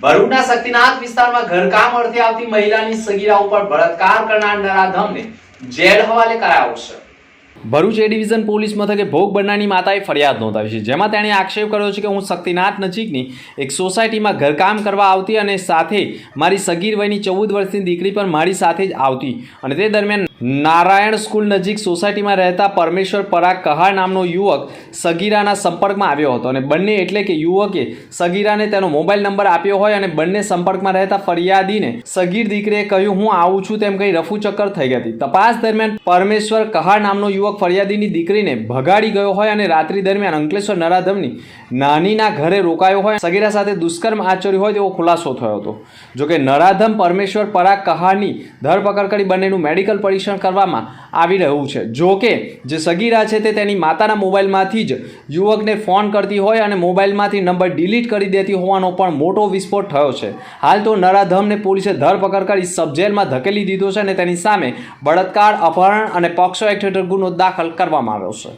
ભરૂચના શક્તિનાથ વિસ્તારમાં ઘરકામ અર્થે આવતી મહિલાની સગીરા ઉપર બળાત્કાર કરનાર નરાધમને જેલ હવાલે કરાયો છે. ભરૂચ એ ડિવિઝન પોલીસ મથકે ભોગ બનનારની માતાએ ફરિયાદ નોંધાવી છે, જેમાં તેણે આક્ષેપ કર્યો છે કે હું શક્તિનાથ નજીકની એક સોસાયટીમાં ઘરકામ કરવા આવતી અને સાથે મારી સગીર વયની ચૌદ વર્ષની દીકરી પણ મારી સાથે જ આવતી અને તે દરમિયાન નારાયણ સ્કૂલ નજીક સોસાયટીમાં રહેતા પરમેશ્વર પરાગ કહાર નામનો યુવક સગીરાના સંપર્કમાં આવ્યો હતો અને બંને એટલે કે યુવકે સગીરાને તેનો મોબાઈલ નંબર આપ્યો હોય અને બંને સંપર્કમાં રહેતા ફરિયાદીને સગીર દીકરીએ કહ્યું, હું આવું છું, તેમ કહી રફુચક્કર થઈ હતી. તપાસ દરમિયાન પરમેશ્વર કહાર નામનો યુવક ફરિયાદીની દીકરીને ભગાડી ગયો હોય અને રાત્રિ દરમિયાન અંકલેશ્વર નરાધમની નાનીના ઘરે રોકાયો હોય, સગીરા સાથે દુષ્કર્મ આચર્યું હોય તેવો ખુલાસો થયો હતો. જોકે નરાધમ પરમેશ્વર પરાગ કહાની ધરપકડ કરી બંનેનું મેડિકલ પરીક્ષણ કરવામાં આવી રહ્યું છે. જોકે જે સગીરા છે તે તેની માતાના મોબાઈલમાંથી જ યુવકને ફોન કરતી હોય અને મોબાઈલમાંથી નંબર ડિલીટ કરી દેતી હોવાનો પણ મોટો વિસ્ફોટ થયો છે. હાલ તો નરાધમને પોલીસે ધરપકડ કરી સબજેલમાં ધકેલી દીધો છે અને તેની સામે બળાત્કાર, અપહરણ અને પોક્સો એક્ટ હેઠળ ગુનો દાખલ કરવામાં આવ્યો છે.